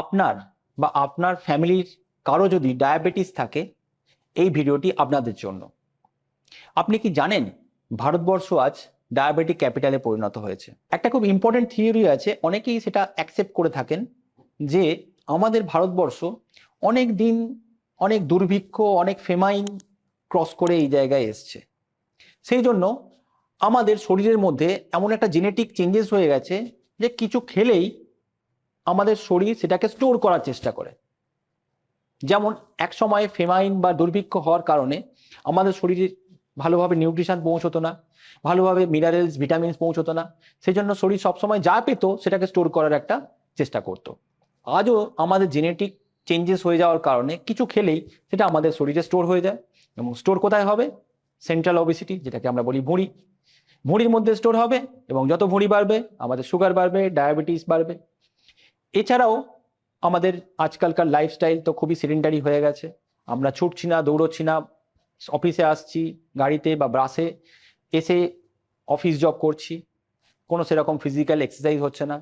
আপনার বা আপনার ফ্যামিলির কারও যদি ডায়াবেটিস থাকে, এই ভিডিওটি আপনাদের জন্য। আপনি কি জানেন ভারতবর্ষ আজ ডায়াবেটিক ক্যাপিটালে পরিণত হয়েছে? একটা খুব ইম্পর্টেন্ট থিওরি আছে, অনেকেই সেটা অ্যাকসেপ্ট করে থাকেন যে আমাদের ভারতবর্ষ অনেক দিন, অনেক দুর্ভিক্ষ, অনেক ফেমাইন ক্রস করে এই জায়গায় এসছে। সেই জন্য আমাদের শরীরের মধ্যে এমন একটা জেনেটিক চেঞ্জেস হয়ে গেছে যে কিছু খেলেই আমাদের শরীর সেটাকে স্টোর করার চেষ্টা করে। যেমন এক সময় ফেমাইন বা দুর্ভিক্ষ হওয়ার কারণে আমাদের শরীরে ভালোভাবে নিউট্রিশন পৌঁছতো না, ভালোভাবে মিনারেলস, ভিটামিনস পৌঁছতো না সেই জন্য শরীর সবসময় যা পেত সেটাকে স্টোর করার একটা চেষ্টা করতো। আজও আমাদের জেনেটিক চেঞ্জেস হয়ে যাওয়ার কারণে কিছু খেলেই সেটা আমাদের শরীরে স্টোর হয়ে যায়। এবং স্টোর কোথায় হবে? সেন্ট্রাল ওবেসিটি যেটাকে আমরা বলি ভুঁড়ি। ভুঁড়ির মধ্যে স্টোর হবে এবং যত ভুঁড়ি বাড়বে, আমাদের সুগার বাড়বে ডায়াবেটিস বাড়বে। এছাড়াও আমাদের আজকালকার লাইফস্টাইল তো খুবই সিডেন্টারি হয়ে গেছে। আমরা ছুটছি না, দৌড়চ্ছি না অফিসে আসছি, গাড়িতে বা বাসে এসে অফিস জব করছি। কোনো সেরকম ফিজিক্যাল এক্সারসাইজ হচ্ছে না।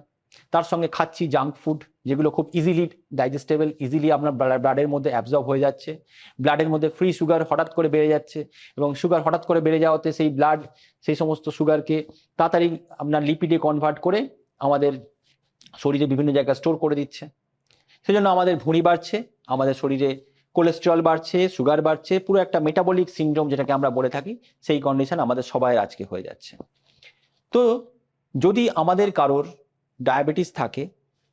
তার সঙ্গে খাচ্ছি জাঙ্ক ফুড যেগুলো খুব ইজিলি ডাইজেস্টেবল ইজিলি আপনার ব্লাডের মধ্যে অ্যাবজর্ব হয়ে যাচ্ছে। ব্লাডের মধ্যে ফ্রি সুগার হঠাৎ করে বেড়ে যাচ্ছে এবং সুগার হঠাৎ করে বেড়ে যাওয়াতে সেই ব্লাড সেই সমস্ত সুগারকে তাড়াতাড়ি আপনার লিপিডে কনভার্ট করে আমাদের শরীরে বিভিন্ন জায়গায় স্টোর করে দিচ্ছে। সেজন্য আমাদের ভুঁড়ি বাড়ছে, আমাদের শরীরে কোলেস্টেরল বাড়ছে সুগার বাড়ছে, পুরো একটা মেটাবলিক সিনড্রোম যেটাকে আমরা বলে থাকি, সেই কন্ডিশন আমাদের সবাই আজকে হয়ে যাচ্ছে। তো যদি আমাদের কারোর ডায়াবেটিস থাকে,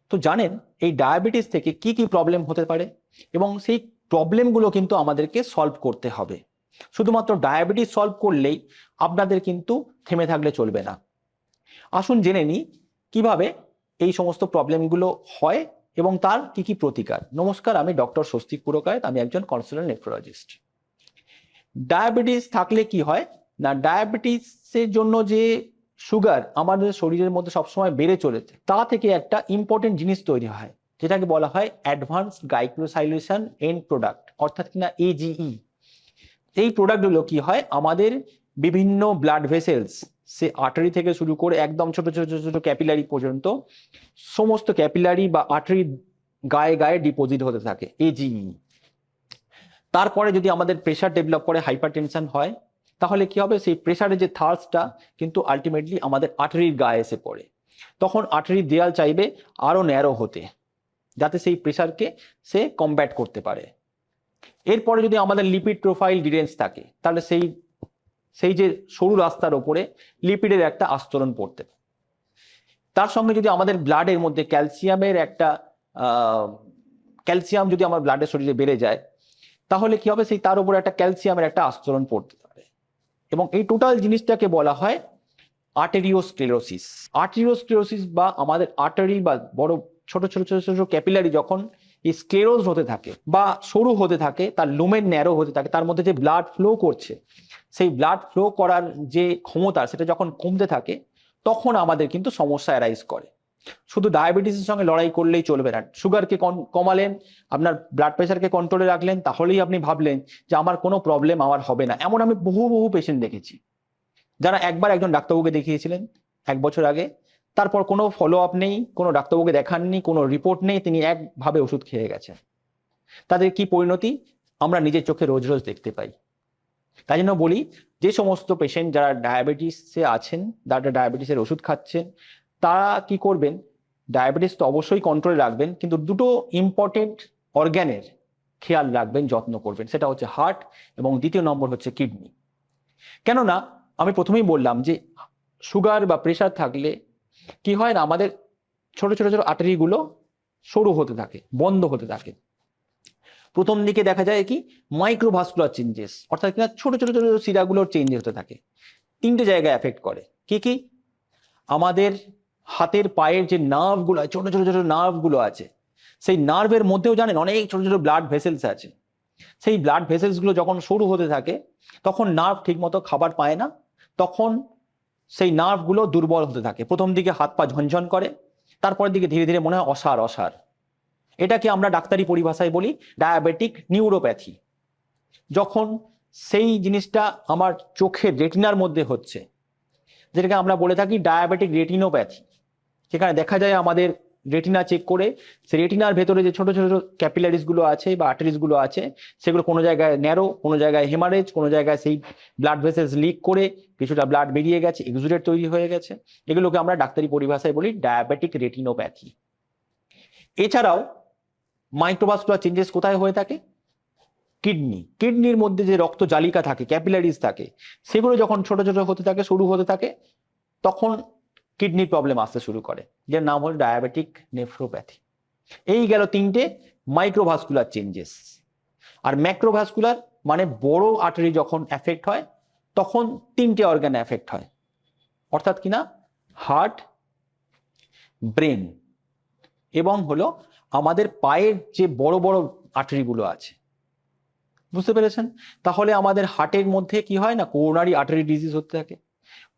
তো জানেন এই ডায়াবেটিস থেকে কি কি প্রবলেম হতে পারে এবং সেই প্রবলেমগুলো কিন্তু আমাদেরকে সলভ করতে হবে। শুধুমাত্র ডায়াবেটিস সলভ করলেই আপনাদের কিন্তু থেমে থাকলে চলবে না। আসুন জেনে নিই কীভাবে এই সমস্ত প্রবলেমগুলো হয় এবং তার কি কি প্রতিকার? নমস্কার, আমি ডক্টর স্বস্তিক পুরকায়ত, আমি একজন কনসালটেন্ট নেফ্রোলজিস্ট ডায়াবেটিস থাকলে কি হয়? না ডায়াবেটিসের জন্য যে সুগার আমাদের শরীরের মধ্যে সবসময় বেড়ে চলেছে, তা থেকে একটা ইম্পর্টেন্ট জিনিস তৈরি হয়, যেটাকে বলা হয় অ্যাডভান্স গাইক্লোসাইলেশন এন্ড প্রোডাক্ট অর্থাৎ কিনা এজিই এই প্রোডাক্টগুলো কি হয়? আমাদের বিভিন্ন ব্লাড ভেসেলস সে আর্টারি থেকে শুরু করে একদম ছোট ছোট ছোট ছোট ক্যাপিলারি পর্যন্ত সমস্ত ক্যাপিলারি বা আর্টারি গায়ে গায়ে ডিপোজিট হতে থাকে এজিই তারপরে যদি আমাদের প্রেশার ডেভেলপ করে হাইপার টেনশন হয়, তাহলে কি হবে? সেই প্রেশারের যে থার্সটা কিন্তু আলটিমেটলি আমাদের আর্টারির গায়ে এসে পড়ে। তখন আর্টারির দেয়াল চাইবে আরও ন্যারো হতে, যাতে সেই প্রেশারকে সে কমব্যাট করতে পারে। এরপরে যদি আমাদের লিপিড প্রোফাইল ডিরেন্স থাকে, তাহলে সেই সেই যে সরু রাস্তার ওপরে লিপিডের একটা আস্তরণ পড়তে। তার সঙ্গে যদি আমাদের ব্লাডের মধ্যে ক্যালসিয়ামের একটা ক্যালসিয়াম যদি আমার ব্লাডের শরীরে বেড়ে যায়, তাহলে কি হবে? সেই তার উপরে একটা ক্যালসিয়ামের একটা আস্তরণ পড়তে পারে। এবং এই টোটাল জিনিসটাকে বলা হয় আর্টেরিওস্ক্লেরোসিস। আর্টেরিওস্ক্লেরোসিস বা আমাদের আর্টারি বা বড় ছোট ছোট ছোট ছোট ক্যাপিলারি যখন স্ক্লেরোজ হতে থাকে বা সরু হতে থাকে, তার লুমেন ন্যারো হতে থাকে, তার মধ্যে যে ব্লাড ফ্লো করছে, সেই ব্লাড ফ্লো করার যে ক্ষমতা, সেটা যখন কমতে থাকে, তখন আমাদের কিন্তু সমস্যা অ্যারাইজ করে। শুধু ডায়াবেটিসের সঙ্গে লড়াই করলেই চলবে না। সুগারকে কমালেন, আপনার ব্লাড প্রেশারকে কন্ট্রোলে রাখলেন, তাহলেই আপনি ভাবলেন যে আমার কোনো প্রবলেম আমার হবে না। এমন আমি বহু বহু পেশেন্ট দেখেছি। যারা একবার একজন ডাক্তারবাবুকে দেখিয়েছিলেন, এক বছর আগে তারপর কোনো ফলো আপ নেই, কোনো ডাক্তারবাবুকে দেখাননি, কোনো রিপোর্ট নেই, তিনি একভাবে ওষুধ খেয়ে গেছেন। তাদের কি পরিণতি? আমরা নিজের চোখে রোজ রোজ দেখতে পাই। তাই জন্য বলি, যে সমস্ত পেশেন্ট যারা ডায়াবেটিসে আছেন, যারা ডায়াবেটিসের ওষুধ খাচ্ছেন, তারা কি করবেন? ডায়াবেটিস তো অবশ্যই কন্ট্রোলে রাখবেন, কিন্তু দুটো ইম্পর্টেন্ট অর্গ্যানের খেয়াল রাখবেন, যত্ন করবেন। সেটা হচ্ছে হার্ট এবং দ্বিতীয় নম্বর হচ্ছে কিডনি কেননা, আমি প্রথমেই বললাম যে সুগার বা প্রেশার থাকলে কি হয় না, আমাদের ছোট ছোট ছোট আর্টারিগুলো সরু হতে থাকে, বন্ধ হতে থাকে। প্রথম দিকে দেখা যায় কি মাইক্রোভাস্কুলার চেঞ্জেস অর্থাৎ কিনা ছোট ছোট ছোট শিরাগুলোর চেঞ্জ হতে থাকে। তিনটে জায়গায় এফেক্ট করে। কি কি? আমাদের হাতের পায়ের যে নার্ভগুলো ছোট ছোট ছোট নার্ভগুলো আছে, সেই নার্ভের মধ্যেও জানেন অনেক ছোট ছোট ব্লাড ভেসেলস আছে। সেই ব্লাড ভেসেলসগুলো যখন সরু হতে থাকে, তখন নার্ভ ঠিকমতো খাবার পায় না, তখন সেই নার্ভগুলো দুর্বল হতে থাকে। প্রথম দিকে হাত পা ঝনঝন করে, তারপর দিকে ধীরে ধীরে মনে হয় অসার অসার। এটাকে আমরা ডাক্তারি পরিভাষায় বলি ডায়াবেটিক নিউরোপ্যাথি যখন সেই জিনিসটা আমার চোখের রেটিনার মধ্যে হচ্ছে, যেটাকে আমরা বলে থাকি ডায়াবেটিক রেটিনোপ্যাথি সেখানে দেখা যায় আমাদের রেটিনা চেক করে সে রেটিনার ভেতরে যে ছোট ছোট ক্যাপিলারিসগুলো আছে বা আর্টারিসগুলো আছে, সেগুলো কোনো জায়গায় ন্যারো কোনো জায়গায় হেমারেজ কোনো জায়গায় সেই ব্লাড ভেসেলস লিক করে কিছুটা ব্লাড বেরিয়ে গেছে এক্সুডেট তৈরি হয়ে গেছে। এগুলোকে আমরা ডাক্তারি পরিভাষায় বলি ডায়াবেটিক রেটিনোপ্যাথি এছাড়াও মাইক্রোভাস্কুলার চেঞ্জেস কোথায় হয়ে থাকে? কিডনি কিডনির মধ্যে যে রক্ত জালিকা থাকে ক্যাপিলারিজ থাকে, সেগুলো যখন ছোট ছোট হতে থাকে, শুরু হতে থাকে, তখন কিডনির প্রবলেম আসতে শুরু করে, যার নাম হল ডায়াবেটিক নেফ্রোপ্যাথি এই গেল তিনটে মাইক্রোভাস্কুলার চেঞ্জেস আর ম্যাক্রোভাস্কুলার মানে বড় আর্টারি যখন এফেক্ট হয়, তখন তিনটে অর্গান এফেক্ট হয়। অর্থাৎ কিনা হার্ট ব্রেন এবং হলো আমাদের পায়ের যে বড় বড় আর্টারিগুলো আছে। বুঝতে পেরেছেন? তাহলে আমাদের হার্টের মধ্যে কি হয় না? কোরোনারি আর্টারি ডিজিজ হতে থাকে।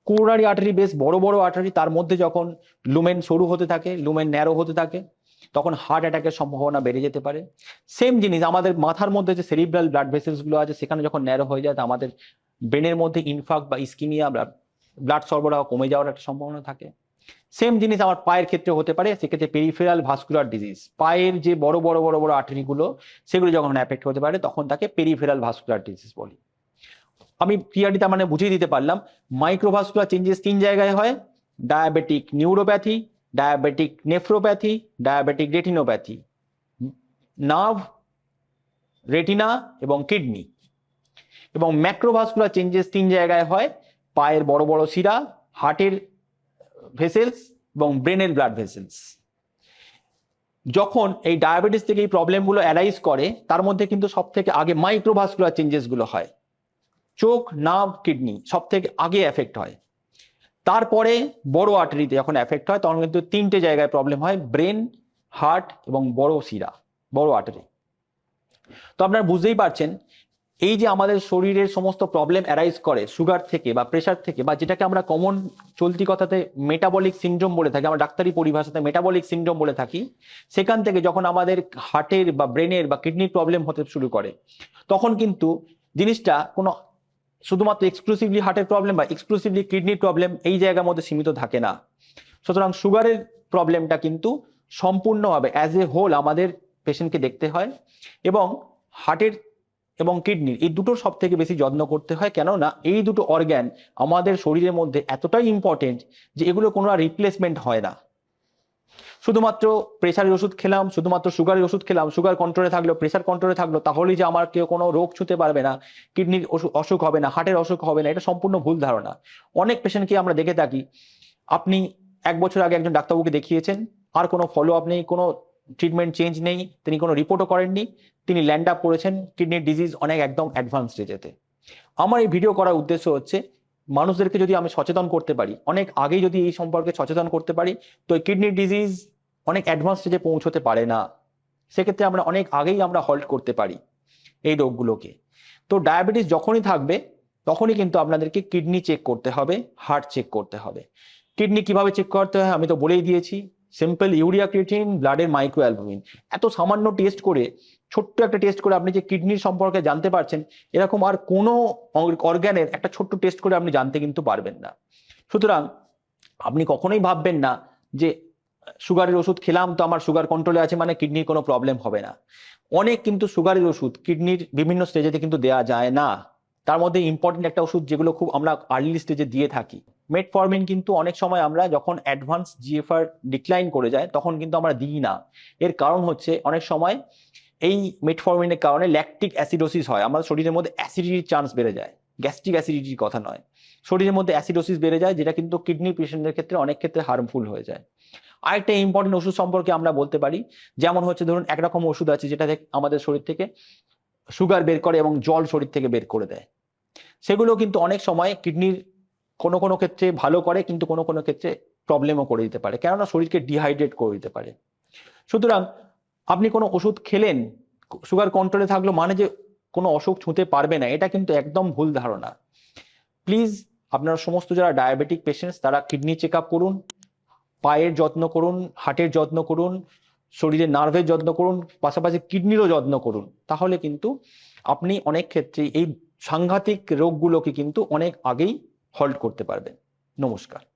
কোরোনারি আর্টারি বেশ বড় বড় আর্টারি তার মধ্যে যখন লুমেন সরু হতে থাকে, লুমেন ন্যারো হতে থাকে, তখন হার্ট অ্যাটাকের সম্ভাবনা বেড়ে যেতে পারে। সেম জিনিস আমাদের মাথার মধ্যে যে সেরিব্রাল ব্লাড ভেসেলসগুলো আছে, সেখানে যখন ন্যারো হয়ে যায় আমাদের ব্রেনের মধ্যে ইনফাক্ট বা ইস্কিমিয়া ব্লাড সরবরাহ কমে যাওয়ার একটা সম্ভাবনা থাকে। সেম জিনিস আমার পায়ের ক্ষেত্রে হতে পারে, সেক্ষেত্রে পেরিফেরাল ভাস্কুলার ডিজিজ পায়ের যে বড় বড় বড় বড় আর্টারিগুলো সেগুলো যখন অ্যাফেক্ট হতে পারে, তখন তাকে পেরিফেরাল ভাস্কুলার ডিজিজ বলি। আমি ক্লিয়ারলি তার মানে বুঝিয়ে দিতে পারলাম। মাইক্রোভাস্কুলার চেঞ্জেস তিন জায়গায় হয়। Diabetic neuropathy diabetic nephropathy diabetic retinopathy nerve retina এবং কিডনি এবং ম্যাক্রোভাস্কুলার চেঞ্জেস তিন জায়গায় হয়। পায়ের বড় বড় শিরা হার্টের ভেসেলস এবং ব্রেনের ব্লাড ভেসেলস যখন এই ডায়াবেটিস থেকে এই প্রবলেমগুলো অ্যারাইজ করে, তার মধ্যে কিন্তু সব থেকে আগে মাইক্রোভাস্কুলার চেঞ্জেসগুলো হয়। চোখ, নাভ, কিডনি সব থেকে আগে এফেক্ট হয়। তারপরে বড় আর্টারিতে যখন এফেক্ট হয়, তখন কিন্তু তিনটে জায়গায় প্রবলেম হয় ব্রেন হার্ট এবং বড় শিরা, বড় আর্টারি তো আপনারা বুঝতেই পারছেন, এই যে আমাদের শরীরের সমস্ত প্রবলেম অ্যারাইজ করে সুগার থেকে বা প্রেশার থেকে বা যেটাকে আমরা কমন চলতি কথাতে মেটাবলিক সিন্ড্রোম বলে থাকি, আমরা ডাক্তারি পরিভাষাতে মেটাবলিক সিন্ড্রোম বলে থাকি, সেখান থেকে যখন আমাদের হার্টের বা ব্রেনের বা কিডনির প্রবলেম হতে শুরু করে, তখন কিন্তু জিনিসটা কোনো শুধুমাত্র এক্সক্লুসিভলি হার্টের প্রবলেম বা এক্সক্লুসিভলি কিডনির প্রবলেম এই জায়গার মধ্যে সীমিত থাকে না। সুতরাং সুগারের প্রবলেমটা কিন্তু সম্পূর্ণভাবে অ্যাজ এ হোল আমাদের পেশেন্টকে দেখতে হয় এবং হার্টের এবং কিডনির এই দুটোর সব থেকে বেশি যত্ন করতে হয়। কেননা এই দুটো অর্গ্যান আমাদের শরীরের মধ্যে এতটাই ইম্পর্টেন্ট যে এগুলো কোনো রিপ্লেসমেন্ট হয় না। শুধুমাত্র প্রেশারের ওষুধ খেলাম, শুধুমাত্র সুগারের ওষুধ খেলাম সুগার কন্ট্রোলে থাকল প্রেশার কন্ট্রোলে থাকল, তাহলেই যে আমার কেউ কোনো রোগ ছুঁতে পারবে না কিডনির অসুখ হবে না হার্টের অসুখ হবে না, এটা সম্পূর্ণ ভুল ধারণা। অনেক পেশেন্টকে আমরা দেখে থাকি, আপনি এক বছর আগে একজন ডাক্তারবাবুকে দেখিয়েছেন, আর কোনো ফলো আপ নেই, কোনো ট্রিটমেন্ট চেঞ্জ নেই, তিনি কোনো রিপোর্টও করেননি, তিনি ল্যান্ড আপ করেছেন কিডনির ডিজিজ অনেক একদম অ্যাডভান্স স্টেজেতে আমার এই ভিডিও করার উদ্দেশ্য হচ্ছে মানুষদেরকে যদি আমি সচেতন করতে পারি, অনেক আগেই যদি এই সম্পর্কে সচেতন করতে পারি, তো কিডনি ডিজিজ অনেক অ্যাডভান্স স্টেজে পৌঁছতে পারে না। সেক্ষেত্রে আমরা অনেক আগেই আমরা হল্ট করতে পারি এই রোগগুলোকে। তো ডায়াবেটিস যখনই থাকবে, তখনই কিন্তু আপনাদেরকে কিডনি চেক করতে হবে হার্ট চেক করতে হবে। কিডনি কীভাবে চেক করতে হয় আমি তো বলেই দিয়েছি সিম্পল ইউরিয়া ক্রিয়েটিন ব্লাডের মাইক্রো অ্যালবুমিন এত সামান্য টেস্ট করে, ছোট্ট একটা টেস্ট করে আপনি যে কিডনির সম্পর্কে জানতে পারছেন, এরকম আর কোনো অর্গ্যানের একটা ছোট্ট টেস্ট করে আপনি জানতে কিন্তু পারবেন না। সুতরাং আপনি কখনোই ভাববেন না যে, সুগারের ওষুধ খেলাম তো আমার সুগার কন্ট্রোলে আছে মানে কিডনির কোনো প্রবলেম হবে না। অনেক কিন্তু সুগারের ওষুধ কিডনির বিভিন্ন স্টেজেতে কিন্তু দেওয়া যায় না। তার মধ্যে ইম্পর্টেন্ট একটা ওষুধ যেগুলো খুব আমরা আর্লি স্টেজে দিয়ে থাকি। মেটফরমিন কিন্তু অনেক সময় আমরা যখন অ্যাডভান্স জিএফআর ডিক্লাইন করে যায়, তখন কিন্তু আমরা দিই না। এর কারণ হচ্ছে অনেক সময় এই মেটফরমিনের কারণে ল্যাকটিক অ্যাসিডোসিস হয়। আমাদের শরীরের মধ্যে অ্যাসিডিটির চান্স বেড়ে যায়। গ্যাস্ট্রিক অ্যাসিডিটির কথা নয়। শরীরের মধ্যে অ্যাসিডোসিস বেড়ে যায়, যেটা কিন্তু কিডনি পেশেন্টের ক্ষেত্রে অনেক ক্ষেত্রে হার্মফুল হয়ে যায়। আরেকটা ইম্পর্টেন্ট ওষুধ সম্পর্কে আমরা বলতে পারি, যেমন হচ্ছে ধরুন একরকম ওষুধ আছে যেটা আমাদের শরীর থেকে সুগার বের করে এবং জল শরীর থেকে বের করে দেয়। সেগুলো কিন্তু অনেক সময় কিডনির কোনো কোনো ক্ষেত্রে ভালো করে, কিন্তু কোনো কোনো ক্ষেত্রে প্রবলেমও করে দিতে পারে। কেননা শরীরকে ডিহাইড্রেট করে দিতে পারে। সুতরাং আপনি কোনো ওষুধ খেলেন সুগার কন্ট্রোলে থাকল মানে যে কোনো অসুখ ছুঁতে পারবে না, এটা কিন্তু একদম ভুল ধারণা। প্লিজ আপনারা সমস্ত যারা ডায়াবেটিক পেশেন্টস তারা কিডনি চেক আপ করুন, পায়ের যত্ন করুন, হার্টের যত্ন করুন, শরীরের নার্ভের যত্ন করুন, পাশাপাশি কিডনিরও যত্ন করুন। তাহলে কিন্তু আপনি অনেক ক্ষেত্রে এই সাংঘাতিক রোগগুলোকে কিন্তু অনেক আগেই হল্ট করতে পারবেন। নমস্কার।